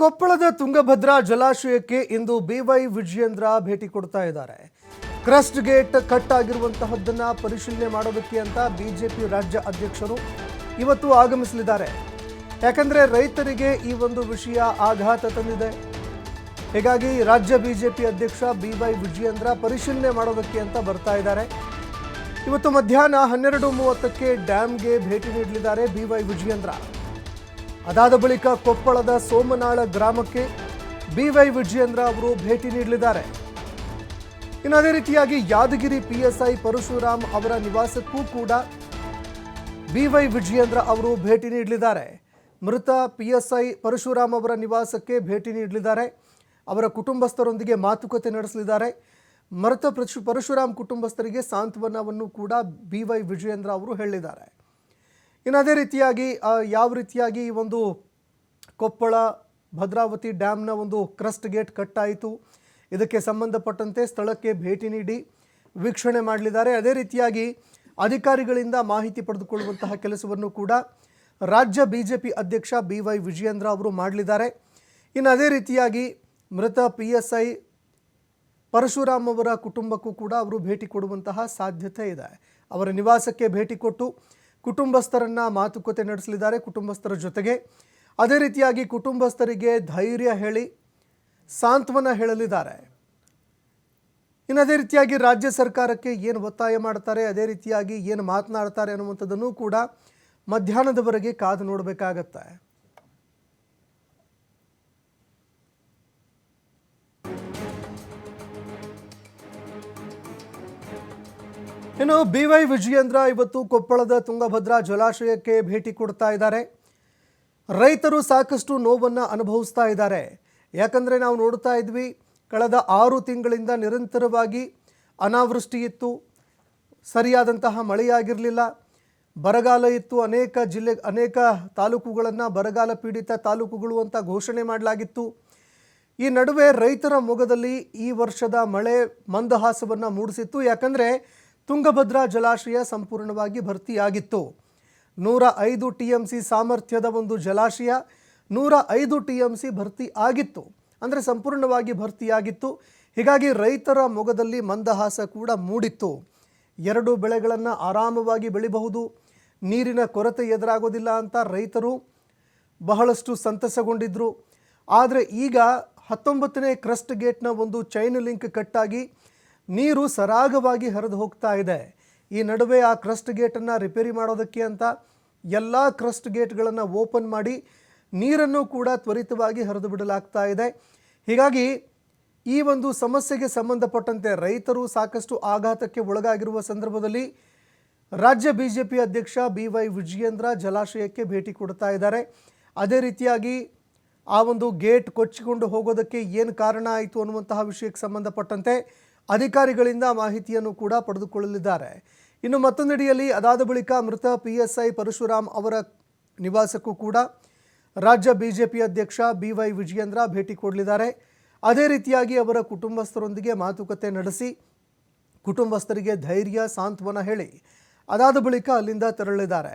ಕೊಪ್ಪಳದ ತುಂಗಭದ್ರಾ ಜಲಾಶಯಕ್ಕೆ ಇಂದು ಬಿವೈ ವಿಜಯೇಂದ್ರ ಭೇಟಿ ಕೊಡ್ತಾ ಇದ್ದಾರೆ. ಕ್ರಸ್ಟ್ ಗೇಟ್ ಕಟ್ ಆಗಿರುವಂತಹದ್ದನ್ನ ಪರಿಶೀಲನೆ ಮಾಡೋದಕ್ಕೆ ಅಂತ ಬಿಜೆಪಿ ರಾಜ್ಯ ಅಧ್ಯಕ್ಷರು ಇವತ್ತು ಆಗಮಿಸಲಿದ್ದಾರೆ. ಯಾಕಂದ್ರೆ ರೈತರಿಗೆ ಈ ಒಂದು ವಿಷಯ ಆಘಾತ ತಂದಿದೆ. ಹೀಗಾಗಿ ರಾಜ್ಯ ಬಿಜೆಪಿ ಅಧ್ಯಕ್ಷ ಬಿ ವೈ ವಿಜಯೇಂದ್ರ ಪರಿಶೀಲನೆ ಮಾಡೋದಕ್ಕೆ ಅಂತ ಬರ್ತಾ ಇದ್ದಾರೆ. ಇವತ್ತು ಮಧ್ಯಾಹ್ನ ಹನ್ನೆರಡು ಮೂವತ್ತಕ್ಕೆ ಡ್ಯಾಮ್ಗೆ ಭೇಟಿ ನೀಡಲಿದ್ದಾರೆ ಬಿ ವೈ ವಿಜಯೇಂದ್ರ. ಅದಾದ ಬಳಿಕ ಕೊಪ್ಪಳದ ಸೋಮನಾಳ ಗ್ರಾಮಕ್ಕೆ ಬಿ ವೈ ವಿಜಯೇಂದ್ರ ಅವರು ಭೇಟಿ ನೀಡಲಿದ್ದಾರೆ. ಇನ್ನು ಅದೇ ರೀತಿಯಾಗಿ ಯಾದಗಿರಿ ಪಿಎಸ್ಐ ಪರಶುರಾಮ್ ಅವರ ನಿವಾಸಕ್ಕೂ ಕೂಡ ಬಿ ವೈ ವಿಜಯೇಂದ್ರ ಅವರು ಭೇಟಿ ನೀಡಲಿದ್ದಾರೆ. ಮೃತ ಪಿಎಸ್ಐ ಪರಶುರಾಮ್ ಅವರ ನಿವಾಸಕ್ಕೆ ಭೇಟಿ ನೀಡಲಿದ್ದಾರೆ. ಅವರ ಕುಟುಂಬಸ್ಥರೊಂದಿಗೆ ಮಾತುಕತೆ ನಡೆಸಲಿದ್ದಾರೆ. ಮೃತ ಪರಶು ಪರಶುರಾಮ್ ಕುಟುಂಬಸ್ಥರಿಗೆ ಸಾಂತ್ವನವನ್ನು ಕೂಡ ಬಿ ವೈ ವಿಜಯೇಂದ್ರ ಅವರು ಹೇಳಿದ್ದಾರೆ. ಇನ್ನು ಅದೇ ರೀತಿಯಾಗಿ ಯಾವ ರೀತಿಯಾಗಿ ಈ ಒಂದು ಕೊಪ್ಪಳ ಭದ್ರಾವತಿ ಡ್ಯಾಮ್ನ ಒಂದು ಕ್ರಸ್ಟ್ ಗೇಟ್ ಕಟ್ಟಾಯಿತು. ಇದಕ್ಕೆ ಸಂಬಂಧಪಟ್ಟಂತೆ ಸ್ಥಳಕ್ಕೆ ಭೇಟಿ ನೀಡಿ ವೀಕ್ಷಣೆ ಮಾಡಲಿದ್ದಾರೆ. ಅದೇ ರೀತಿಯಾಗಿ ಅಧಿಕಾರಿಗಳಿಂದ ಮಾಹಿತಿ ಪಡೆದುಕೊಳ್ಳುವಂತಹ ಕೆಲಸವನ್ನು ಕೂಡ ರಾಜ್ಯ ಬಿ ಜೆ ಪಿ ಅಧ್ಯಕ್ಷ ಬಿ ವೈ ವಿಜಯೇಂದ್ರ ಅವರು ಮಾಡಲಿದ್ದಾರೆ. ಇನ್ನು ಅದೇ ರೀತಿಯಾಗಿ ಮೃತ ಪಿ ಎಸ್ ಐ ಪರಶುರಾಮ್ ಅವರ ಕುಟುಂಬಕ್ಕೂ ಕೂಡ ಅವರು ಭೇಟಿ ಕೊಡುವಂತಹ ಸಾಧ್ಯತೆ ಇದೆ. ಅವರ ನಿವಾಸಕ್ಕೆ ಭೇಟಿ ಕೊಟ್ಟು ಕುಟುಂಬಸ್ಥರನ್ನ ಮಾತುಕತೆ ನಡೆಸಲಿದ್ದಾರೆ ಕುಟುಂಬಸ್ಥರ ಜೊತೆಗೆ. ಅದೇ ರೀತಿಯಾಗಿ ಕುಟುಂಬಸ್ಥರಿಗೆ ಧೈರ್ಯ ಹೇಳಿ ಸಾಂತ್ವನ ಹೇಳಲಿದ್ದಾರೆ. ಇನ್ನು ಅದೇ ರೀತಿಯಾಗಿ ರಾಜ್ಯ ಸರ್ಕಾರಕ್ಕೆ ಏನು ಒತ್ತಾಯ ಮಾಡ್ತಾರೆ, ಅದೇ ರೀತಿಯಾಗಿ ಏನು ಮಾತನಾಡ್ತಾರೆ ಅನ್ನುವಂಥದ್ದನ್ನು ಕೂಡ ಮಧ್ಯಾಹ್ನದವರೆಗೆ ಕಾದು ನೋಡಬೇಕಾಗತ್ತೆ. ಇನ್ನು ಬಿ ವೈ ವಿಜಯೇಂದ್ರ ಇವತ್ತು ಕೊಪ್ಪಳದ ತುಂಗಭದ್ರಾ ಜಲಾಶಯಕ್ಕೆ ಭೇಟಿ ಕೊಡ್ತಾ ಇದ್ದಾರೆ. ರೈತರು ಸಾಕಷ್ಟು ನೋವನ್ನು ಅನುಭವಿಸ್ತಾ ಇದ್ದಾರೆ. ಯಾಕಂದರೆ ನಾವು ನೋಡ್ತಾ ಇದ್ವಿ, ಕಳೆದ ಆರು ತಿಂಗಳಿಂದ ನಿರಂತರವಾಗಿ ಅನಾವೃಷ್ಟಿ ಇತ್ತು. ಸರಿಯಾದಂತಹ ಮಳೆಯಾಗಿರಲಿಲ್ಲ. ಬರಗಾಲ ಇತ್ತು. ಅನೇಕ ಜಿಲ್ಲೆ, ಅನೇಕ ತಾಲೂಕುಗಳನ್ನು ಬರಗಾಲ ಪೀಡಿತ ತಾಲೂಕುಗಳು ಅಂತ ಘೋಷಣೆ ಮಾಡಲಾಗಿತ್ತು. ಈ ನಡುವೆ ರೈತರ ಮೊಗದಲ್ಲಿ ಈ ವರ್ಷದ ಮಳೆ ಮಂದಹಾಸವನ್ನು ಮೂಡಿಸಿತ್ತು. ಯಾಕಂದರೆ ತುಂಗಭದ್ರಾ ಜಲಾಶಯ ಸಂಪೂರ್ಣವಾಗಿ ಭರ್ತಿಯಾಗಿತ್ತು. ನೂರ ಐದು ಟಿ ಎಂ ಸಿ ಸಾಮರ್ಥ್ಯದ ಒಂದು ಜಲಾಶಯ, ನೂರ ಐದು ಟಿ ಎಂ ಸಿ ಭರ್ತಿ ಆಗಿತ್ತು. ಅಂದರೆ ಸಂಪೂರ್ಣವಾಗಿ ಭರ್ತಿಯಾಗಿತ್ತು. ಹೀಗಾಗಿ ರೈತರ ಮೊಗದಲ್ಲಿ ಮಂದಹಾಸ ಕೂಡ ಮೂಡಿತ್ತು. ಎರಡು ಬೆಳೆಗಳನ್ನು ಆರಾಮವಾಗಿ ಬೆಳಿಬಹುದು. ನೀರಿನ ಕೊರತೆ ಎದುರಾಗೋದಿಲ್ಲ ಅಂತ ರೈತರು ಬಹಳಷ್ಟು ಸಂತಸಗೊಂಡಿದ್ದರು ಆದರೆ ಈಗ ಹತ್ತೊಂಬತ್ತನೇ ಕ್ರಸ್ಟ್ ಗೇಟ್ನ ಒಂದು ಚೈನ್ ಲಿಂಕ್ ಕಟ್ಟಾಗಿ ನೀರು ಸರಾಗವಾಗಿ ಹರಿದು ಹೋಗ್ತಾ ಇದೆ. ಈ ನಡುವೆ ಆ ಕ್ರಸ್ಟ್ ಗೇಟನ್ನು ರಿಪೇರಿ ಮಾಡೋದಕ್ಕೆ ಅಂತ ಎಲ್ಲ ಕ್ರಸ್ಟ್ ಗೇಟ್ಗಳನ್ನು ಓಪನ್ ಮಾಡಿ ನೀರನ್ನು ಕೂಡ ತ್ವರಿತವಾಗಿ ಹರಿದು ಬಿಡಲಾಗ್ತಾ ಇದೆ. ಹೀಗಾಗಿ ಈ ಒಂದು ಸಮಸ್ಯೆಗೆ ಸಂಬಂಧಪಟ್ಟಂತೆ ರೈತರು ಸಾಕಷ್ಟು ಆಘಾತಕ್ಕೆ ಒಳಗಾಗಿರುವ ಸಂದರ್ಭದಲ್ಲಿ ರಾಜ್ಯ ಬಿ ಜೆ ಪಿ ಅಧ್ಯಕ್ಷ ಬಿ ವೈ ವಿಜಯೇಂದ್ರ ಜಲಾಶಯಕ್ಕೆ ಭೇಟಿ ಕೊಡ್ತಾ ಇದ್ದಾರೆ. ಅದೇ ರೀತಿಯಾಗಿ ಆ ಒಂದು ಗೇಟ್ ಕೊಚ್ಚಿಕೊಂಡು ಹೋಗೋದಕ್ಕೆ ಏನು ಕಾರಣ ಆಯಿತು ಅನ್ನುವಂತಹ ವಿಷಯಕ್ಕೆ ಸಂಬಂಧಪಟ್ಟಂತೆ ಅಧಿಕಾರಿಗಳಿಂದ ಮಾಹಿತಿಯನ್ನು ಕೂಡ ಪಡೆದುಕೊಳ್ಳಲಿದ್ದಾರೆ. ಇನ್ನು ಮತ್ತೊಂದೆಡೆಯಲ್ಲಿ ಅದಾದ ಬಳಿಕ ಮೃತ ಪಿ ಎಸ್ ಐ ಪರಶುರಾಮ್ ಅವರ ನಿವಾಸಕ್ಕೂ ಕೂಡ ರಾಜ್ಯ ಬಿಜೆಪಿ ಅಧ್ಯಕ್ಷ ಬಿ ವೈ ವಿಜಯೇಂದ್ರ ಭೇಟಿ ಕೊಡಲಿದ್ದಾರೆ. ಅದೇ ರೀತಿಯಾಗಿ ಅವರ ಕುಟುಂಬಸ್ಥರೊಂದಿಗೆ ಮಾತುಕತೆ ನಡೆಸಿ ಕುಟುಂಬಸ್ಥರಿಗೆ ಧೈರ್ಯ, ಸಾಂತ್ವನ ಹೇಳಿ ಅದಾದ ಬಳಿಕ ಅಲ್ಲಿಂದ ತೆರಳಿದ್ದಾರೆ